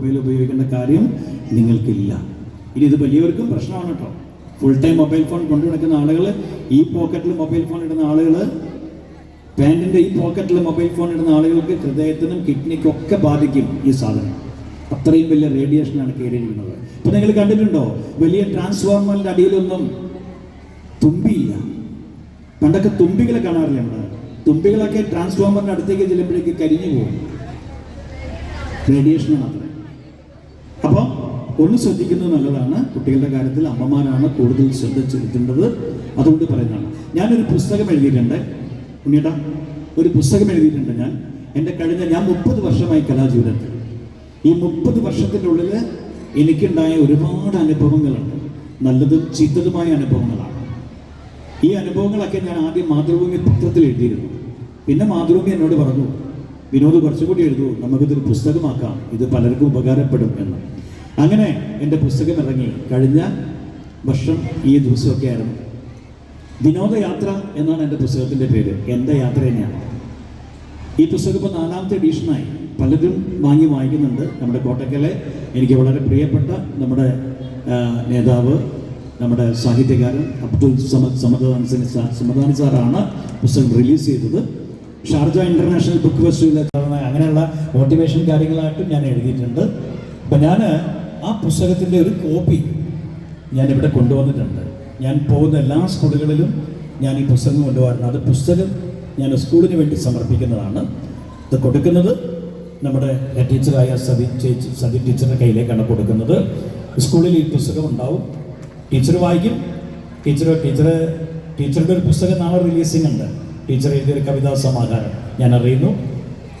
Mobile ഉപയോഗിക്കേണ്ട കാര്യം നിങ്ങൾക്കില്ല. ഇനി ഇത് വലിയവർക്കും പ്രശ്നമാണ് കേട്ടോ ഫുൾ ടൈം മൊബൈൽ ഫോൺ കൊണ്ടു നടക്കുന്ന ആളുകൾ ഈ പോക്കറ്റിൽ മൊബൈൽ ഫോൺ ഇടുന്ന ആളുകൾ പാന്റിന്റെ ഈ പോക്കറ്റിൽ മൊബൈൽ ഫോൺ ഇടുന്ന ആളുകൾക്ക് ഹൃദയത്തിനും കിഡ്നിക്കും ഒക്കെ ബാധിക്കും ഈ സാധനം. അത്രയും വലിയ റേഡിയേഷനാണ് കയറിയിരിക്കുന്നത് ഇപ്പം നിങ്ങൾ കണ്ടിട്ടുണ്ടോ? വലിയ ട്രാൻസ്ഫോർമറിന്റെ അടിയിലൊന്നും തുമ്പിയില്ല. പണ്ടൊക്കെ തുമ്പികളെ കാണാറില്ല നമ്മൾ തുമ്പികളൊക്കെ ട്രാൻസ്ഫോമറിന്റെ അടുത്തേക്ക് ചെല്ലുമ്പോഴേക്ക് കരിഞ്ഞു പോകും. റേഡിയേഷനാണ് അത്ര അപ്പോൾ ഒന്ന് ശ്രദ്ധിക്കുന്നത് നല്ലതാണ്. കുട്ടികളുടെ കാര്യത്തിൽ അമ്മമാരാണ് കൂടുതൽ ശ്രദ്ധ ചെലുത്തേണ്ടത്. അതുകൊണ്ട് പറയുന്നതാണ്. ഞാനൊരു പുസ്തകം എഴുതിയിട്ടുണ്ട്. ഉണ്ണിയേട്ടാ ഒരു പുസ്തകം എഴുതിയിട്ടുണ്ട് ഞാൻ. എന്റെ കഴിഞ്ഞ ഞാൻ മുപ്പത് വർഷമായി കലാജീവിതത്തിൽ. ഈ മുപ്പത് വർഷത്തിന്റെ ഉള്ളിൽ എനിക്കുണ്ടായ ഒരുപാട് അനുഭവങ്ങളുണ്ട്. നല്ലതും ചീത്തതുമായ അനുഭവങ്ങളാണ്. ഈ അനുഭവങ്ങളൊക്കെ ഞാൻ ആദ്യം മാതൃഭൂമി പത്രത്തിൽ എഴുതിയിരുന്നു. പിന്നെ മാതൃഭൂമി എന്നോട് പറഞ്ഞു. വിനോദ് കുറച്ചുകൂടി എഴുതൂ. നമുക്കിതൊരു പുസ്തകമാക്കാം. ഇത് പലർക്കും ഉപകാരപ്പെടും എന്ന്. അങ്ങനെ എന്റെ പുസ്തകം ഇറങ്ങി. കഴിഞ്ഞ വർഷം ഈ ദിവസമൊക്കെ ആയിരുന്നു. വിനോദയാത്ര എന്നാണ് എന്റെ പുസ്തകത്തിന്റെ പേര്. എന്റെ യാത്ര തന്നെയാണ്. ഈ പുസ്തകം ഇപ്പോൾ നാലാമത്തെ എഡീഷനായി പലരും വാങ്ങി വായിക്കുന്നുണ്ട്. നമ്മുടെ കോട്ടക്കലെ എനിക്ക് വളരെ പ്രിയപ്പെട്ട നമ്മുടെ നേതാവ് നമ്മുടെ സാഹിത്യകാരൻ അബ്ദുൽ സമദ് സമദാനി സമദാനി സാറാണ് പുസ്തകം റിലീസ് ചെയ്തത്. ഷാർജ ഇന്റർനാഷണൽ ബുക്ക് ഫെസ്റ്റിവലിൽ അങ്ങനെയുള്ള മോട്ടിവേഷൻ കാര്യങ്ങളായിട്ടും ഞാൻ എഴുതിയിട്ടുണ്ട്. അപ്പം ഞാൻ ആ പുസ്തകത്തിന്റെ ഒരു കോപ്പി ഞാൻ ഇവിടെ കൊണ്ടുവന്നിട്ടുണ്ട്. ഞാൻ പോകുന്ന എല്ലാ സ്കൂളുകളിലും ഞാൻ ഈ പുസ്തകം കൊണ്ടുപോകാറുണ്ട് അത് പുസ്തകം ഞാൻ സ്കൂളിന് വേണ്ടി സമർപ്പിക്കുന്നതാണ്. ഇത് കൊടുക്കുന്നത് നമ്മുടെ ടീച്ചറായ സതി ചേച്ചി സതി ടീച്ചറുടെ കയ്യിലേക്കാണ് കൊടുക്കുന്നത്. സ്കൂളിൽ ഈ പുസ്തകം ഉണ്ടാവും. ടീച്ചർ വായിക്കും. ടീച്ചർ ടീച്ചർ ടീച്ചറുടെ ഒരു പുസ്തകം നാളെ റിലീസിംഗ് ഉണ്ട്. ടീച്ചർ എഴുതിയൊരു കവിതാ സമാഹാരം. ഞാൻ അറിയുന്നു.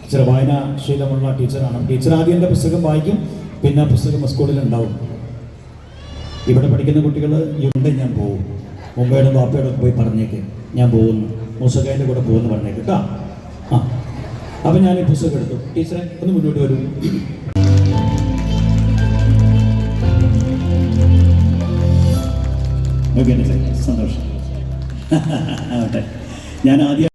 ടീച്ചർ വായനാശീലമുള്ള ടീച്ചറാണ്. ടീച്ചർ ആദ്യം എന്റെ പുസ്തകം വായിക്കും പിന്നെ പുസ്തകം സ്കൂളിൽ ഉണ്ടാവും ഇവിടെ പഠിക്കുന്ന കുട്ടികൾ ഉണ്ട് ഞാൻ പോകും മുംബൈയുടെ ബാപ്പയുടെ പോയി പറഞ്ഞേക്ക്. ഞാൻ പോകുന്നു. മൂസക്കായന്റെ കൂടെ പോകുന്നു പറഞ്ഞേക്ക്. കേട്ടോ ആ. അപ്പം ഞാൻ ഈ പുസ്തകം എടുത്തു. ടീച്ചറെ ഒന്ന് മുന്നോട്ട് വരും. ഓക്കെ സന്തോഷം. ആവട്ടെ. ഞാൻ ആദ്യം